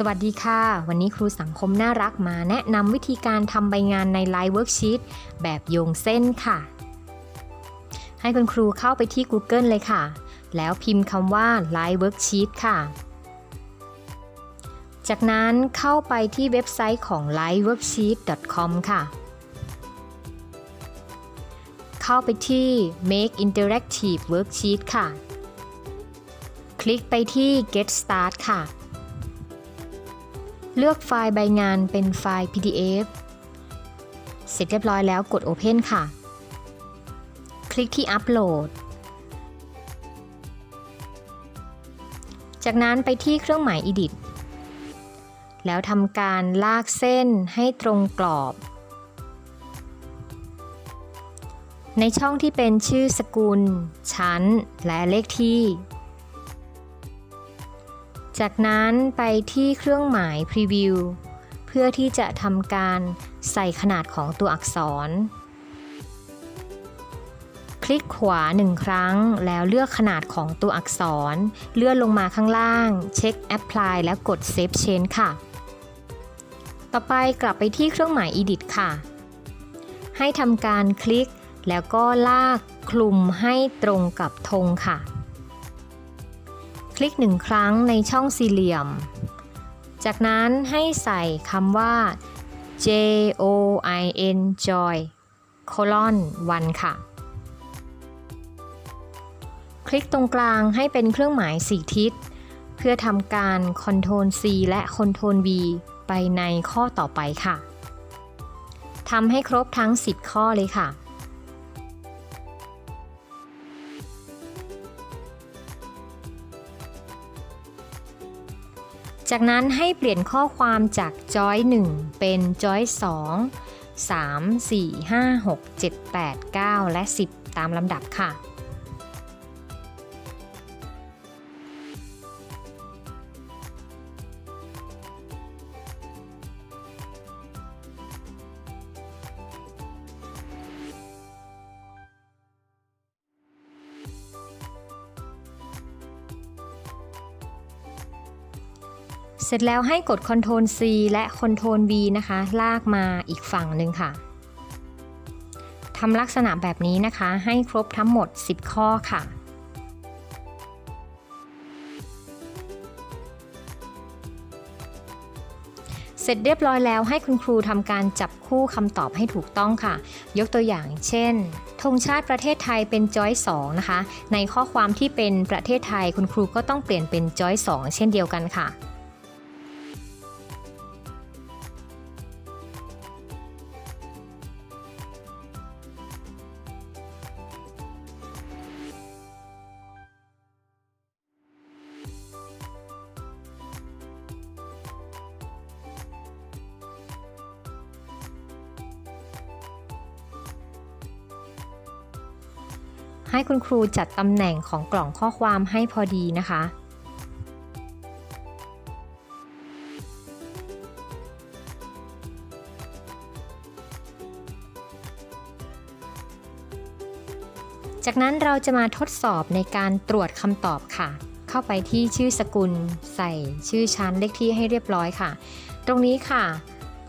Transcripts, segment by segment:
สวัสดีค่ะ วันนี้ครูสังคมน่ารักมาแนะนำวิธีการทำใบงานใน Line Worksheet แบบโยงเส้นค่ะ ให้คุณครูเข้าไปที่ Google เลยค่ะ แล้วพิมพ์คำว่า Line Worksheet ค่ะ จากนั้นเข้าไปที่เว็บไซต์ของ lineworksheet.com ค่ะ เข้าไปที่ Make Interactive Worksheet ค่ะ คลิกไปที่ Get Start ค่ะ เลือกไฟล์ใบงานเป็นไฟล์ PDF เสร็จเรียบร้อยแล้วกด Open ค่ะ คลิกที่ Upload จากนั้นไปที่เครื่องหมาย Edit แล้วทำการลากเส้นให้ตรงกรอบ ในช่องที่เป็นชื่อสกุล ชั้น และเลขที่ จากนั้นไปที่เครื่องหมาย Preview เพื่อที่จะทำการใส่ขนาดของตัวอักษร คลิกขวาหนึ่งครั้ง แล้วเลือกขนาดของตัวอักษร เลื่อนลงมาข้างล่าง เช็ค Apply แล้วกด Save Change ค่ะ ต่อไปกลับไปที่เครื่องหมาย Edit ค่ะ ให้ทำการคลิกแล้วก็ลากคลุมให้ตรงกับธงค่ะ คลิกหนึ่งครั้งในช่องสี่เหลี่ยม จากนั้นให้ใส่คำว่า J O I N joy colon 1ค่ะ คลิกตรงกลางให้เป็นเครื่องหมาย4ทิศ เพื่อทำการ Ctrl C และ Ctrl V ไปในข้อต่อไปค่ะทำให้ครบทั้ง 10 ข้อเลยค่ะ จากนั้นให้เปลี่ยนข้อความจากจอย1เป็นจอย2 3 4 5 6 7 8 9 และ 10 ตามลำดับค่ะ เสร็จแล้วให้กด Ctrl C และ Ctrl V นะคะ ลากมาอีกฝั่งหนึ่งค่ะทำลักษณะแบบนี้นะคะ ให้ครบทั้งหมด 10 ข้อค่ะเสร็จเรียบร้อยแล้วให้คุณครูทำการจับคู่คำตอบให้ถูกต้องค่ะ ยกตัวอย่างเช่นธงชาติประเทศไทยเป็นจอย2นะคะ ในข้อความที่เป็นประเทศไทยคุณครูก็ต้องเปลี่ยนเป็นจอย2เช่นเดียวกันค่ะ ให้คุณครูจัดตำแหน่งของกล่องข้อความให้พอดีนะคะ จากนั้นเราจะมาทดสอบในการตรวจคำตอบค่ะ เข้าไปที่ชื่อสกุล ใส่ชื่อชั้นเลขที่ให้เรียบร้อยค่ะ ตรงนี้ค่ะ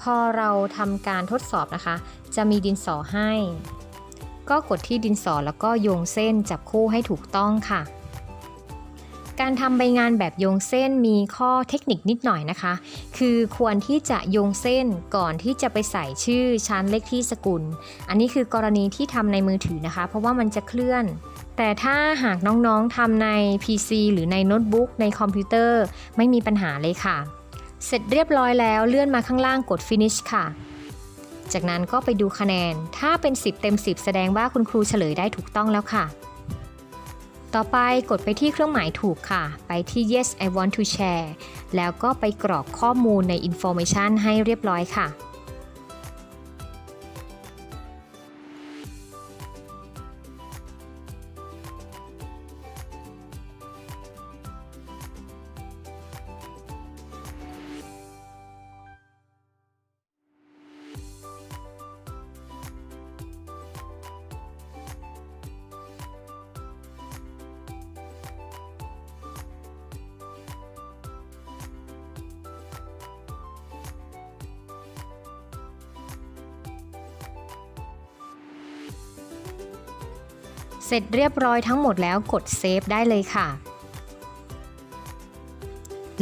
พอเราทำการทดสอบนะคะ จะมีดินสอให้ ก็กดที่ดินสอแล้วก็โยงเส้นจับคู่ให้ถูกต้องค่ะ การทำใบงานแบบโยงเส้นมีข้อเทคนิคนิดหน่อยนะคะ คือควรที่จะโยงเส้นก่อนที่จะไปใส่ชื่อชั้นเลขที่สกุล อันนี้คือกรณีที่ทำในมือถือนะคะ เพราะว่ามันจะเคลื่อนแต่ถ้าหากน้องๆทำใน PC หรือในโน้ตบุ๊กในคอมพิวเตอร์ไม่มีปัญหาเลยค่ะ เสร็จเรียบร้อยแล้วเลื่อนมาข้างล่างกด finish ค่ะ จากนั้นก็ไปดูคะแนน ถ้าเป็น 10 เต็ม 10 แสดงว่าคุณครูเฉลยได้ถูกต้องแล้วค่ะ ต่อไปกดไปที่เครื่องหมายถูกค่ะ ไปที่ yes I want to share แล้วก็ไปกรอกข้อมูลใน information ให้เรียบร้อยค่ะ เสร็จเรียบร้อยทั้งหมดแล้วกดเซฟได้เลยค่ะ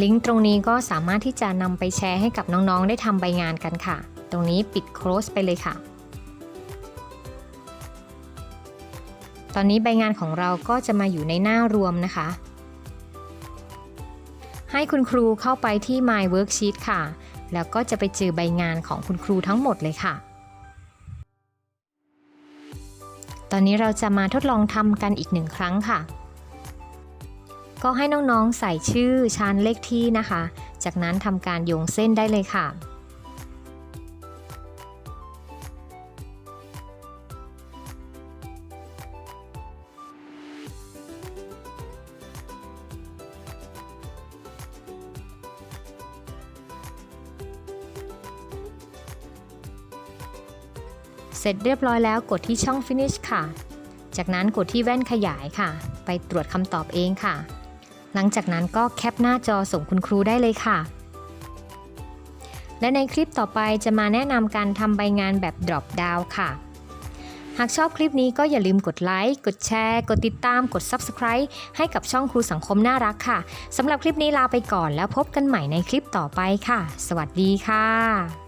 ลิงก์ตรงนี้ก็สามารถที่จะนำไปแชร์ให้กับน้องๆ ได้ทำใบงานกันค่ะ ตรงนี้ปิด close ไปเลยค่ะ ตอนนี้ใบงานของเราก็จะมาอยู่ในหน้ารวมนะคะ ให้คุณครูเข้าไปที่ My Worksheet ค่ะ แล้วก็จะไปเจอใบงานของคุณครูทั้งหมดเลยค่ะ ตอนนี้เราจะมาทดลองทำกันอีกหนึ่งครั้งค่ะ ก็ให้น้องๆใส่ชื่อชั้นเลขที่นะคะ จากนั้นทำการโยงเส้นได้เลยค่ะ สร็จเรียบร้อยแล้วกดที่ช่อง finish ค่ะ จากนั้นกดที่แว่นขยายค่ะ ไปตรวจคำตอบเองค่ะ หลังจากนั้นก็แคปหน้าจอส่งคุณครูได้เลยค่ะ และในคลิปต่อไปจะมาแนะนำการทำใบงานแบบ drop down ค่ะ หากชอบคลิปนี้ก็อย่าลืมกดไลค์ กดแชร์ กดติดตาม กด Subscribe ให้กับช่องครูสังคมน่ารักค่ะสำหรับคลิปนี้ลาไปก่อนแล้วพบกันใหม่ในคลิปต่อไปค่ะ สวัสดีค่ะ